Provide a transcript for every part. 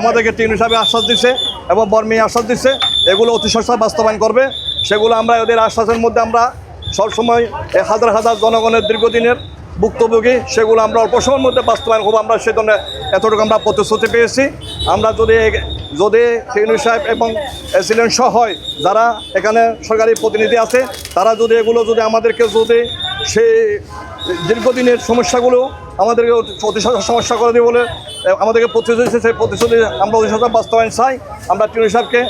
আমাদেরকে টিম হিসাবে আশ্বাস দিচ্ছে এবং বর্মী আশ্বাস দিচ্ছে এগুলো অতি সস্তায় বাস্তবায়ন করবে। সেগুলো আমরা ওদের আশ্বাসের মধ্যে আমরা সবসময় হাজার হাজার জনগণের দীর্ঘদিনের ভুক্তভোগী, সেগুলো আমরা অল্প সময়ের মধ্যে বাস্তবায়ন করব। আমরা সে ধরনের এতটুকু আমরা প্রতিশ্রুতি পেয়েছি। আমরা যদি যদি টিউনি সাহেব এবং এসিলেন্ট সহ হয়, যারা এখানে সরকারি প্রতিনিধি আছে, তারা যদি এগুলো যদি আমাদেরকে যদি সেই দীর্ঘদিনের সমস্যাগুলো আমাদেরকে অতি সহজ সমস্যা করে দিয়ে বলে আমাদেরকে প্রতিশ্রুতি সেই প্রতিশ্রুতি আমরা অতি সহজ বাস্তবায়ন চাই। আমরা টিউনি সাহেবকে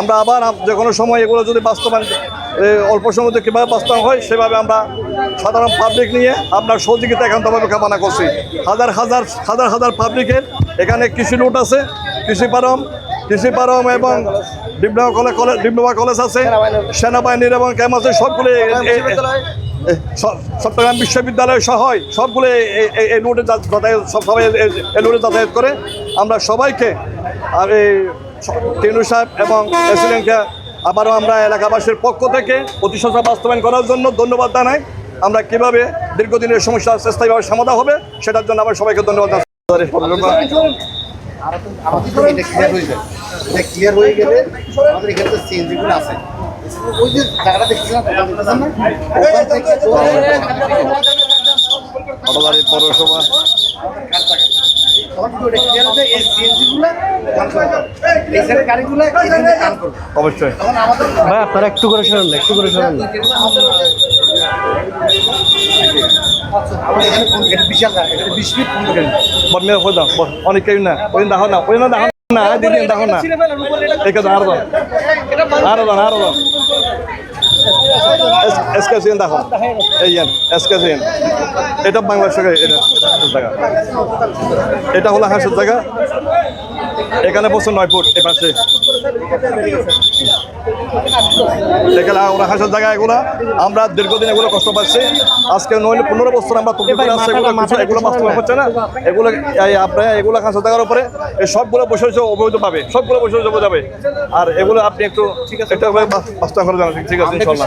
আমরা আবার যে কোনো সময় এগুলো যদি বাস্তবায়ন অল্প সময়তে কীভাবে বাস্তবায়ন হয় সেভাবে আমরা সাধারণ পাবলিক নিয়ে আপনার সহযোগিতা একান্তভাবে কামনা করছি। হাজার হাজার হাজার হাজার পাবলিকের এখানে কৃষি লুট আছে কৃষি পারম কৃষি পারম এবং ডিপ্লোমা কলেজ ডিপ্লোমা কলেজ আছে সেনাবাহিনীর এবং ক্যাম্প আছে সবগুলো চট্টগ্রাম বিশ্ববিদ্যালয় সহ সবগুলো এই- এই যাতায়াত সব সবাই এই- রুটে যাতায়াত করে আমরা সবাইকে আর এই টেনু সাহেব এবং প্রেসিডেন্টকে আবারও আমরা এলাকাবাসীর পক্ষ থেকে অতিশয় বাস্তবায়ন করার জন্য ধন্যবাদ জানাই আমরা কীভাবে দীর্ঘদিনের সমস্যা স্থায়ীভাবে সমাধান হবে সেটার জন্য আবার সবাইকে ধন্যবাদ আমাদের ক্লিয়ার হয়ে হয়ে গেলে আমাদের এখানে যে সিএনজি গুলো আছে হয়ে এই এই অবশ্যই একটু করে শোনেন একটু করে শোনেন না। হয়ে অনেক না। ওই দেখো না, ওই না, দেখো না দেখো না। আরও দাও আরও দাও আরও দাও এসকেসিন দেখো। এই যেন এসকেসিন এটা বাংলাদেশের এটা এটা জায়গা এটা হলো হাঁসের জায়গা এখানে বসে নয় ফুট এ পাশে ওরা হাঁসের জায়গা এগুলো। আমরা দীর্ঘদিন এগুলো কষ্ট পাচ্ছি। আজকে নয় পনেরো বছর আমরা এগুলো বাস্তবায়ন হচ্ছে না। এগুলো আপনার এগুলো হাঁসের জায়গার উপরে এই সবগুলো বসে বসে অবৈধ পাবে। সবগুলো বসে বসে যাবে। আর এগুলো আপনি একটু এটা বাস্তবায়ন করে জানাচ্ছি ঠিক আছে ইনশাল্লাহ।